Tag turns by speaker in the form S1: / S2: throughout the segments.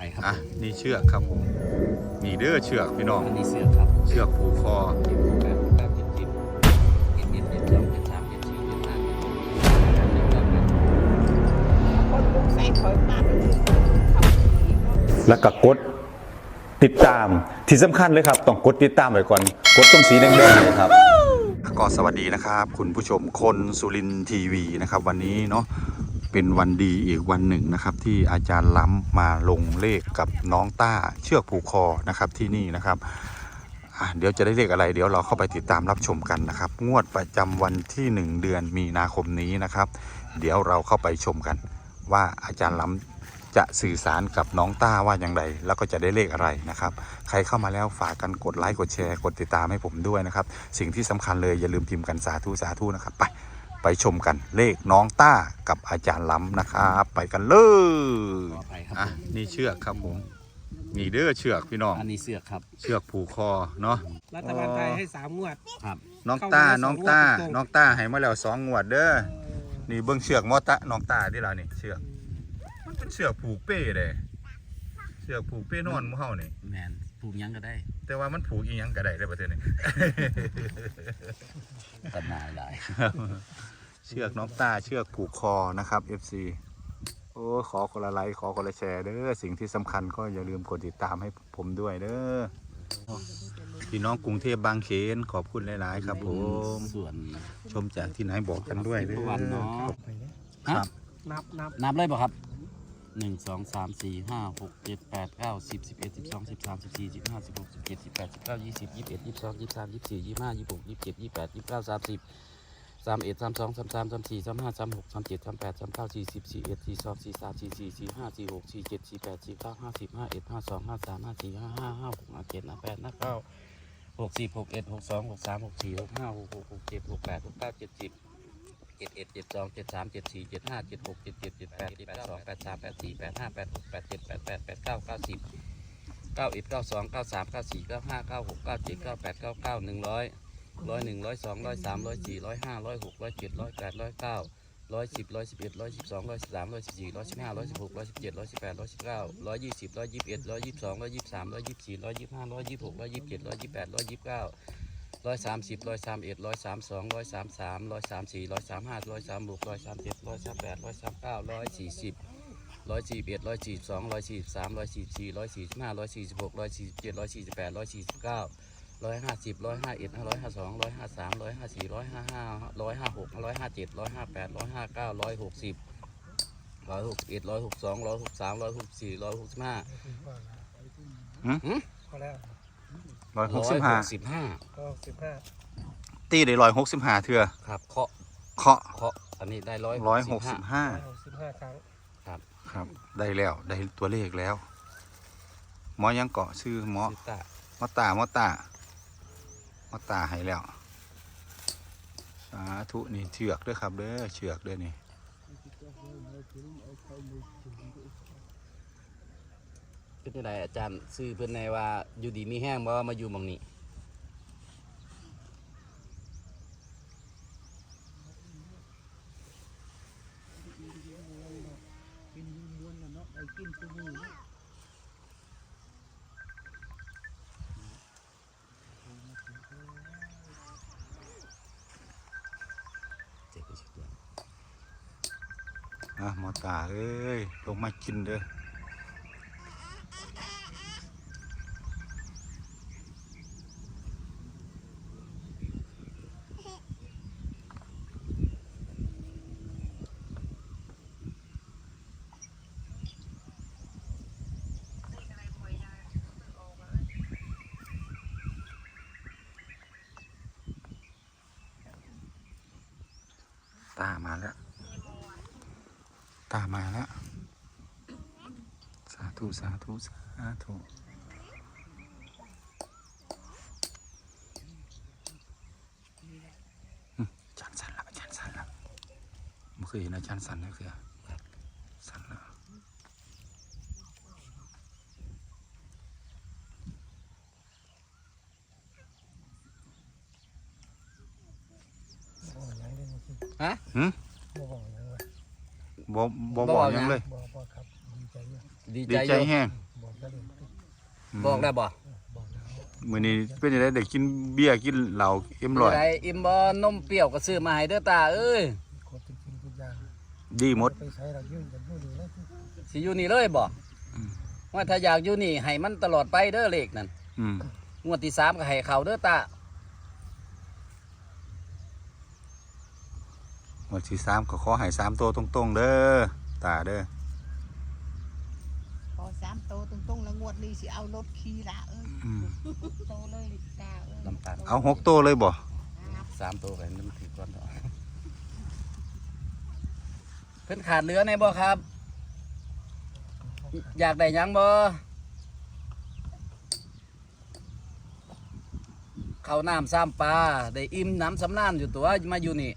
S1: ไปครับ
S2: อะนี่เชือกครับผมมีเด้อเชือกพี่น้อง
S1: อันนี้เสือครับ
S2: เชือกผูกคอ
S1: เจ็ดแปดเก้าเจ็ดสิบเจ็ดเจ็ดเจ็ดสองเจ็ดสามเจ็ดสี่เจ็ดห้าเจ็ดหกเจ็ดเจ็ดแปดเจ็ดเก้าแปด
S3: คนลุกใส่ถอยมากเลยทำดีก็
S4: แล้วก็กดติดตามที่สำคัญเลยครับ ต้องกดติดตามไว้ก่อน กดตรงสีแดงๆเลยครับ
S2: ก็สวัสดีนะครับ คุณผู้ชมคนสุรินทร์ทีวีนะครับ วันนี้เนาะ เป็นวันดีอีกวันหนึ่งนะครับ ที่อาจารย์ล้ำมาลงเลขกับน้องต้าเชือกผูกคอนะครับที่นี่นะครับเดี๋ยวจะได้เลขอะไร เดี๋ยวเราเข้าไปติดตามรับชมกันนะครับ งวดประจำวันที่ 1 เดือนมีนาคมนี้นะครับ เดี๋ยวเราเข้าไปชมกัน ว่าอาจารย์ล้ำจะสื่อสารกับน้องต้าว่าอย่างไร แล้วก็จะได้เลขอะไรนะครับ ใครเข้ามาแล้วฝากกันกดไลค์กดแชร์กดติดตามให้ผมด้วยนะครับ สิ่งที่สำคัญเลยอย่าลืมพิมพ์กันสาธุสาธุนะครับไป ไปชมกันเลขน้องต้ากับอาจารย์ล้ำนะครับไปกันเลย
S1: ขออภัยครับ
S2: อะนี่เชือกครับผมนี่เด้อเชือกพี่น้อง
S1: อันนี้เสือครับ
S2: เชือกผูกคอเนาะ
S5: รัฐบาลไทยให้สามงวด
S1: ครับ
S2: น้องต้า
S5: เข้ามาแล้ว
S2: น้องต้า
S5: สองงวดตรงๆ
S2: น้องต้าให้มาแล้วสองงวดเด้อ นี่เบิ้งเชือกมอตะน้องต้าที่เรานี่เชือก มันเป็นเชือกผูกเป้เลยเชือกผูกเป้นอนหมู่เฮานี่
S1: แมนปลูกหยังก็ได้
S2: แต่ว่ามันผูกอีหยังก็ได้ได้อประเทศนี้
S1: ตัดหนาหลาย
S2: เชือกน้องต้าเชือกผูกคอนะครับ FC โอ้ขอคนละไลค์ขอคนละแชร์เด้อสิ่งที่สำคัญก็อย่าลืมกดติดตามให้ผมด้วยเด้อพี่น้องกรุงเทพบางเขนขอบคุณหลาย ๆ ครับผม
S1: ส่วน
S2: ชมจากที่ไหนบอกกันด้วยเด้อ
S1: วันเนาะ
S2: ครับ
S5: นับนับ
S1: นับเลยป่ะครับ หนึ่งสองสามสี่ห้าหกเจ็ดแปดเก้าสิบสิบเอ็ดสิบสองสิบสามสิบสี่สิบห้าสิบหกสิบเจ็ดสิบแปดสิบเก้ายี่สิบยี่สิบเอ็ดยี่สิบสองยี่สิบสามยี่สิบสี่ยี่สิบห้ายี่สิบหกยี่สิบเจ็ดยี่สิบแปดยี่สิบเก้าสามสิบสามเอ็ดสามสองสามสามสามสี่สามห้าสามหกสามเจ็ดสามแปดสามเก้าสี่สิบสี่เอ็ดสี่สองสี่สามสี่สี่สี่ห้าสี่หกสี่เจ็ดสี่แปดสี่เก้าห้าสิบห้าเอ็ดห้าสองห้าสามห้าสี่ห้าห้าห้าหกห้าเจ็ดห้าแปดห้าเก้าหกสิบหกเอ็ดหกสองหกสามหกสี่หกห้าหกหกหกเจ็ดหกแปดหกเก้าเจ็ดสิบ เจ็ดเอ็ดเจ็ดสองเจ็ดสามเจ็ดสี่เจ็ดห้าเจ็ดหกเจ็ดเจ็ดเจ็ดแปดแปดสองแปดสามแปดสี่แปดห้าแปดหกแปดเจ็ดแปดแปดแปดเก้าเก้าสิบเก้าเอ็ดเก้าสองเก้าสามเก้าสี่เก้าห้าเก้าหกเก้าเจ็ดเก้าแปดเก้าเก้าหนึ่งร้อยร้อยหนึ่งร้อยสองร้อยสามร้อยสี่ร้อยห้าร้อยหกร้อยเจ็ดร้อยแปดร้อยเก้าร้อยสิบร้อยสิบเอ็ดร้อยสิบสองร้อยสิบสามร้อยสิบสี่ร้อยสิบห้าร้อยสิบหกร้อยสิบเจ็ดร้อยสิบแปดร้อยสิบเก้าร้อยยี่สิบร้อยยี่สิบเอ็ดร้อยยี่สิบสองร้อยยี่สิบสามร้อยยี่สิบสี่ร้อยยี่สิบห้าร้อยยี่สิบหกร้อยยี่สิบเจ็ดร้อยยี่สิบแปดร้อยยี่สิบเก้า ร้อยสามสิบร้อยสามเอ็ดร้อยสามสองร้อยสามสามร้อยสามสี่ร้อยสามห้าร้อยสามหกร้อยสามเจ็ดร้อยสามแปดร้อยสามเก้าร้อยสี่สิบร้อยสี่เอ็ดร้อยสี่สองร้อยสี่สามร้อยสี่สี่ร้อยสี่สิบห้าร้อยสี่สิบหกร้อยสี่สิบเจ็ดร้อยสี่สิบแปดร้อยสี่สิบเก้าร้อยห้าสิบร้อยห้าเอ็ดร้อยห้าสองร้อยห้าสามร้อยห้าสี่ร้อยห้าห้าร้อยห้าหกร้อยห้าเจ็ดร้อยห้าแปดร้อยห้าเก้าร้อยหกสิบร้อยหกเอ็ดร้อยหกสองร้อยหกสามร้อยหกสี่ร้อยหกสิบห้า
S5: พอแล้ว
S2: ร้อยห
S1: ร้
S2: ก
S1: อย
S2: สิบห้า
S1: หกสิบห้า
S5: ก็สิบห้า
S2: ตีได้ร้อยหกสิบห้าเถื่อ
S1: ครับเคาะ
S2: เคาะ
S1: เคาะอันนี้ได้ร้อย
S2: ร้อยหกสิบห้า
S5: หกสิบห้าครั้ง
S2: ครับได้แล้วได้ตัวเลขแล้วหมอยังเกาะชื่อหมอ
S1: ซื้อตา
S2: มอตามอตามอตาให้แล้วสาธุนี่เชือกเด้วยครับเด้อเชือกเด้อนี่
S1: เป็นยังไงอาจารย์ซื้อเพื่อนในว่าอยู่ดีมีแห้งบ่มาอยู่หมองนี้เจ็บไปสุดยอด
S2: อะหมอตาเอ้ยลงมากินเด้อ ตามาแล้ว ตามาแล้ว สาธุ สาธุ สาธุจันสันแล้วอาจารย์สันแล้วไม่เคยเห็นอาจารย์สันเลยคือสันแล้ว
S5: บอกยังได้มาสิ
S1: ฮะ
S2: หืม
S5: บอก บอกยังไง
S2: บ่บ่บอกหยังเลย
S5: บอกบอกครับดีใจเยอะ
S1: ดี
S2: ดี
S1: ใจ
S2: ใจ
S1: อยู่
S2: แห้ง
S5: บ
S1: บอกได้บ่
S2: มื้อนี้เป็นจังไดได้กินเบียร์กินเหล้าเอ็มร้อย
S1: ไดอิ่มบ่นมเปรี้ยวก็ซื้อมาให้เด้อตาเอ้ย
S5: ครบจริงๆทุกอย่าง
S2: ดีหมด
S5: ไปใช้เรายื่นกันยื่นเลย
S1: สิอยู่นี่เลยบ่
S2: อืม
S1: ว่าถ้าอยากอยู่นี่ให้มันตลอดไปเด้อเลขนั่น
S2: อืม
S1: งวดที่สามก็ให้เขาเด้อตา
S2: วันที่สามก็ขอให้สามตัวตรงๆเด้อตาเด้อ
S3: พอสามโตตรงๆแล้วงวดนี้สิเอารถขี่ละเอ้ย
S2: อืม
S3: โตเลยตาเอ้ย
S1: น้ำตาล
S2: เอาหกตัวเลยบ่
S1: สามตัวกันน้ำถือก่อนเถอะเพิ่นขาดเหลือในบ่ครับ อยากได้หยังบ่ข้าวน้ำซ้ำปลาได้อิ่มน้ำสำนานอยู่ตัวมาอยู่นี่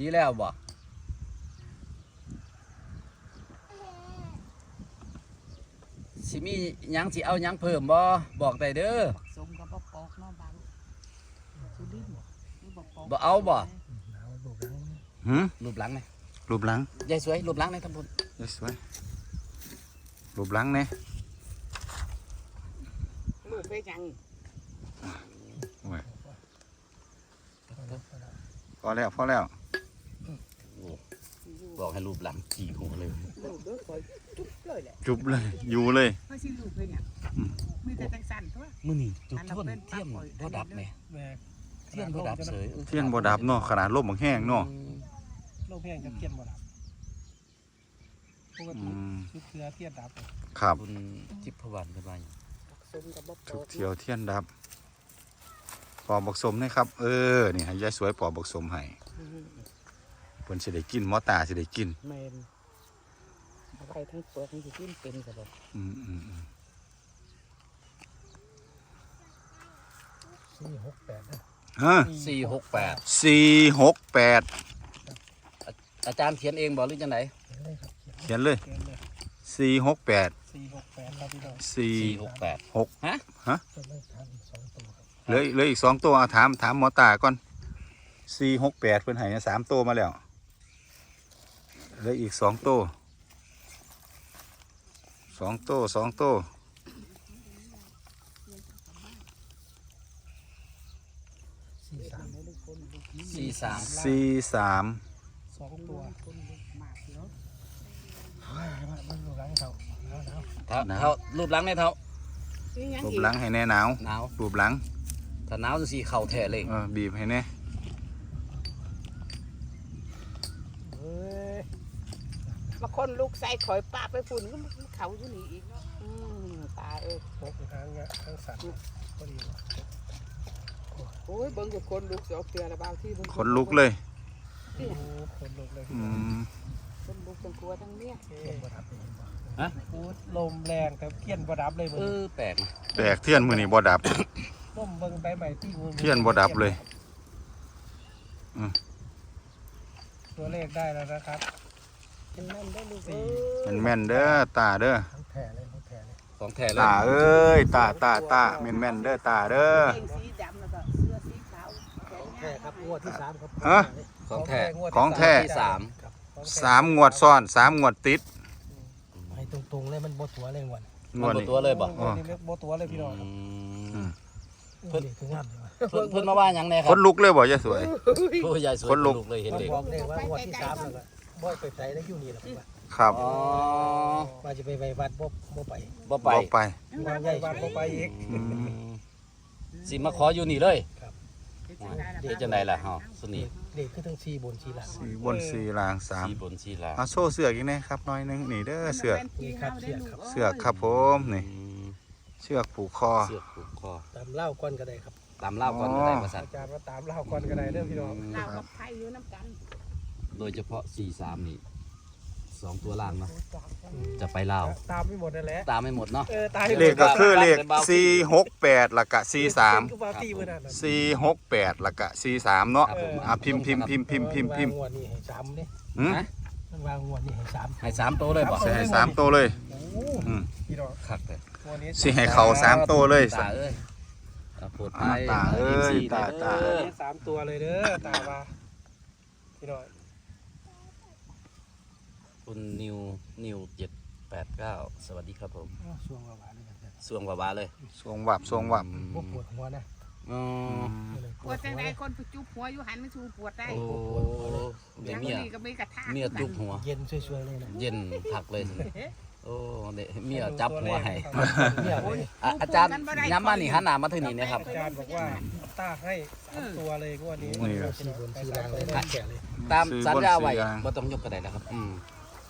S1: ดีแล้วบ่สิมีหยังสิเอาหยังเพิ่มบ่บอกได้เด้อ
S3: ปักสมกับบ่ปอกเนาะบางสุรินทร์นี่บ่ปอก
S1: บ่เอาบ่
S5: หนาวดุดัง
S2: หืม
S1: รูปหลังไหม
S2: รูปหลัง
S1: ยายสวยรูปหลังไหนทำบุญ
S2: สวยรูปหลังเนี่ย
S3: ลูกไปจัง
S2: พอแล้วพอแล้ว
S1: บอกให้รูปหลังขี่หัวเลย
S3: ลูกเด้อคอยจุ๊บเลยแหละ
S2: จุบเลย อยู่เลย
S3: ไม่ใช่ลูกเลยเนี่ยมีแต่จังสั่นตัว
S1: มื่อนี่จุดท่วนเทียมบ่ดับไหม
S5: แม่
S1: เทียมบ่ดับเสย
S2: เทียนบ่ดับเนาะขนาดลมบักแห้งเนาะ
S5: โลกแห้งกับเทียนบ่ดับปก
S2: อื
S5: ติ
S2: ม
S5: ชุดเสือเทียนดับ
S2: ครับ
S1: คุณจิพวันเป็นไง
S3: ปักสมกับบ่ป
S2: ทุ
S3: อกก
S2: เที่ยวเทียนดับ ปอบบักสมนะครับ เออ นี่ให้ยายสวยปอบบักสมให้เพิ่นสิได้กินหมอตาสิได้กิน
S3: แม่นเอาไปทั้งเปลือกทั้งสิกินเป็นก็บ่
S2: อืมอืมอืม
S5: สี่หกแปดนะ
S2: ฮะ
S1: สี่หกแปด
S2: สี่หกแปด
S1: อาจารย์เขียนเองบอกหรือจังไหน
S5: เขียนเลยครับเขียน
S2: เขียนเลยสี่หกแปด
S5: สี่หกแปดครับพี่น้อง
S2: สี่
S1: สี่หกแปด
S2: หก
S1: ฮะ
S5: จะไม่ทันสองตัวครับ
S2: เหลือเหลืออีกสองตัวเอาถามถามหมอตาก่อนสี่หกแปดเพิ่นให้สามตัวมาแล้ว เหลืออีกสองตัวสองตัวสองตัว
S5: สี่สาม
S1: สี่สาม
S2: สี่สาม
S5: สองตัว
S3: มากเนาะ
S5: มันดูหลังเขาหนาวหนาว
S1: เท่าเท่ารูปหลังในเท่า
S3: นี่ยัง
S2: รูป
S3: อีก
S2: หลังให้แน่หนาว
S1: หนาว
S2: รูปหลัง
S1: ถ้าหนาวจะสี่เข่าแท้เลย
S2: เออบีบให้แน่
S5: เฮ้ย
S3: มาคนลูกใส่ข่อยป้าไปฝุ่นก็มันเขาอยู่นี่อีกเนาะอืมตาเอ้ย
S5: พกทางเงี้ยทางสัตว์พอดีว่ะ
S3: โอ้ยเบิ่งกับคนลูกสิออกเตือละบางที่เบิ่ง
S2: ขนลุกเลย
S5: โอ้โหคนลุกเลยพี่
S2: อื
S5: น้อง
S2: ม
S3: คนลูกทั้งกลัวทั้งเมีย
S5: เทียนบ่ดับเลยเห็นบ่
S1: ฮะ
S5: โอ้ลมแรงแต่เทียนบ่ดับเลยมึ
S1: เองอแปลกนะ
S2: แปลกเทียนมือนี่บ่ดับ
S5: ต้มเบิ่งใบใหม่ที่มือ
S2: เทียนบ่ดับเลย
S5: ตัวเลขได้แล้วนะครับ
S3: เป็นนั่นได้ลูก
S5: สี่
S3: เอ้ย
S2: มันแม่นเด้อตาเด้อ
S5: ทั้งแผ่เลยทั้งแผ่เลย
S1: ของแท้เลย
S2: ตาเอ้ยตาตาตาแม่นแม่นเด้อตาเด้อ
S3: เกงสีดำแล้วก็เสื้อสีขาวแขน
S5: แผ่
S3: ยาว
S5: ครับงวดที่สามครับ
S2: ฮะ
S1: ของแท้
S5: งวด
S2: ของแท้
S1: ที่สาม
S5: ครับของแท้
S2: สามงวดซ้อนสามงวดติด
S5: ให้ตรงๆเลยมันบ่ตัวเลยงวด
S2: งวด
S1: มันบ่
S2: นี้
S1: ตัวเลยบ่
S5: งวดนี้เล็กบ่ตัวเลยพี่น้อง
S1: อื
S2: อื
S1: ม
S2: ม
S5: เพิ่นคืองามเลยว่ะ
S1: เพิ่นเพิ่นมาว่าหยังแน่ค
S2: ครับนลุกเลยบ่ยายสวย
S1: โอ้ยยายสวย
S2: คนลุก
S1: เลยเห็น
S5: มัน
S1: เด็ก
S5: บอกเลยว่างวดที่สามแล้วก็ บ่ไปใส่แล้วอยู่นี่แหละครับว่า
S2: ครับ
S1: อ๋อ
S5: ว่าจะไปไว้วัดบ่บ่ไป
S1: บ่ไป
S2: บอกไป
S5: งานใหญ่วัดบ่ไปอีก
S2: อืม
S1: สิมาขออยู่นี่เลย
S5: ครับ
S1: เฮ็ดจังไดล่ะเฮาสุนี่
S5: เด็กคือทั้งสี่บนสี่หลัง
S2: สี่บนสี่ล่างสาม
S1: สีบนสีลาง
S2: เอาโซ่เสือกอีกแน่ครับน้อยหนึงนี่เด้อเสือก
S5: นี่ครับเสียครับ
S2: เสือกครับผมนี่
S1: อืม
S2: เชือกผูกคอ
S1: เสือกผูกคอ
S5: ตามเล่าก่อนก็ได้ครับ
S1: ตามเล่าก่อนก็ได้มาสั่น
S5: อาจารย์ว่าตามเล่าก่อนก็ได้เด้อพี่น้อง
S3: เรากับไผ่อยู่น้ำกัน
S1: โดยเฉพาะ 43 นี่สองตัวล่างเนาะจะไปลาว
S5: ตามไม่หมดนั่นแหละ
S1: ตามไม่หมดเนาะ
S5: เออตาย
S2: เลขก็คือเลขสี่หกแปดละกะสี่สาม
S5: คือบาตี้มื้อนั้นน่ะ
S2: สี่หกแปดละกะสี่สามเนาะ
S1: ครับผม
S2: อะพิมพ์พิมพ์พิมพ์พิมพ์พิมพ์พิมพ์
S5: วางงวดนี้ให้สามเด้
S2: หืม
S1: ฮะ
S5: มันวางงวดนี้ให้สาม
S1: ให้สามตัวเลยบ่
S2: สิให้สามตัวเลย
S5: โอ้โห
S2: อืม
S5: พี่น้อง
S1: คักเลย
S5: งวดนี้
S2: สิให้เขาสามตัวเลย
S1: ตาเอ้ยอะโปรด
S2: อ่า
S1: ภัย
S2: ตาเอ้ยตาตา
S5: งวดนี้สามตัวเลยเด้อตาว่าพี่น้อง
S1: คุณ นิวนิวเจ็ดแปดเก้าสวัสดีครับผม
S5: อ้าวช่วงหวานๆเลยกัน
S1: สวงกว่าวาเลย
S2: สวงวับสวงวับ
S5: พวกปวดหัวนะ
S1: อ๋อ
S3: ปวดจังไดคนไปจุบหัวอยู่หันไม่ชูปวดได้
S1: โอ้เดี๋ยว
S3: ยัง
S1: เมีย
S3: มีก็มีกระทะ
S1: เมียจุกหัว
S5: เย็นช่วยๆเลยนะ
S1: เย็นผักเลยสิโอ้เดี๋ยวเมียจับหัวให้
S5: เมียเลย
S1: อะอาจารย์ย้ำมานี่หันหน้ามาถึงนี่นะครับ
S5: อาจารย์บอกว่าต้าให้สามตัวเลยงวดนี้
S2: นี่ครับ
S5: สี่บนสี่ล่างเลยนะแกะเลย
S1: ตาม
S2: ซื้อ
S1: สัญญาไว้
S2: บนซื้อยาง
S1: บ่ต้องยกกระไดนะครับอืม